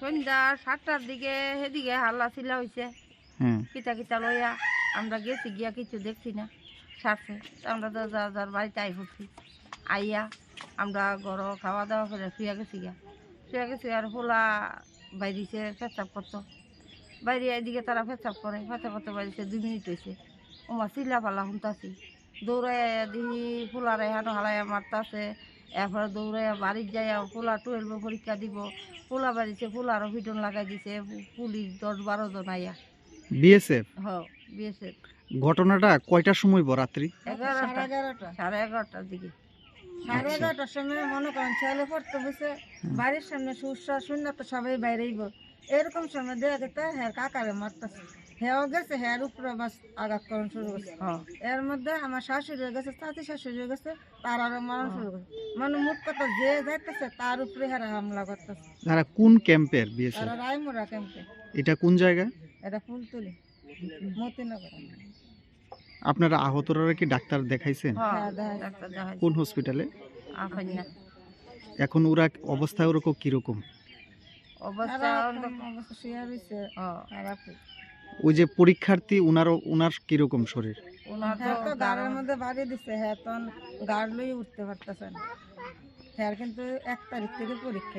সন্ধ্যা সাতটার দিকে সেদিকে হাল্লা চিল্লা হয়েছে কিতা কিতা লইয়া আমরা গেছি গিয়া কিছু দেখছি না। সারছে আমরা তো যার যার বাড়িতে আই পড়ছি আইয়া আমরা ঘর খাওয়া দাওয়া করে শুয়ে গেছি গিয়া। শুয়ে গেছি আর হোলা বাইরিছে পেঁচাপ করতো। বাইরে এদিকে তারা পেঁচাপ করে পেঁচাপ করতে বাইরেছে দুই মিনিট হয়েছে ওমা চিল্লা পাল্লা শুনতাছি দৌড়াইয়া দেখি ফুলার এখানে হালাইয়া মারতাছে। এরপরে দৌড়াইয়া বাড়ির যাইয়া পোলা টুয়েলভে পরীক্ষা দিব। পোলা বাড়িছে ফুলারও ফিটন লাগাই দিছে পুলিশ দশ বারো জন আইয়া। বিএসএফ হ বিএসএফ ঘটনাটা কয়টার সময় রাত্রি? এগারোটা। সাড়ে এগারোটার দিকে। সাড়ে আচ্ছা। এগারোটার সময় মনে করেন ছেলে পড়তে বসে বাড়ির সামনে সুসা শূন্য তো সবাই বাইরেইব এরকম সময় দেখা যেতে হ্যাঁ কাকারে মারতেছে। হ্যাঁ গেছে হ্যাঁ উপরে বাস আঘাত করণ শুরু করছে। হ্যাঁ। এর মধ্যে আমার শাশুড়ি হয়ে গেছে চাচি শাশুড়ি হয়ে গেছে তার আরও মারণ শুরু করছে। মানে মোট কথা যে যাইতেছে তার উপরে হারা হামলা করতেছে। তারা কোন ক্যাম্পের বিএসএফ? তারা রায়মুরা ক্যাম্পে। এটা কোন জায়গা এটা ফুল তুলি মতিনগর। আপনারা আহতরা কি ডাক্তার দেখাইছেন? হ্যাঁ কোন হসপিটালে এখন ওরা অবস্থা ওরকম কীরকম? অবস্থা শুয়ে রয়েছে হ্যাঁ, ওই যে পরীক্ষার্থী উনার উনার কীরকম শরীর? ওনার হ্যাঁ তো তো মধ্যে বাড়িয়ে দিছে হ্যাঁ তখন গাড় লই উঠতে পারতেছে না। হ্যাঁ কিন্তু এক তারিখ থেকে পরীক্ষা।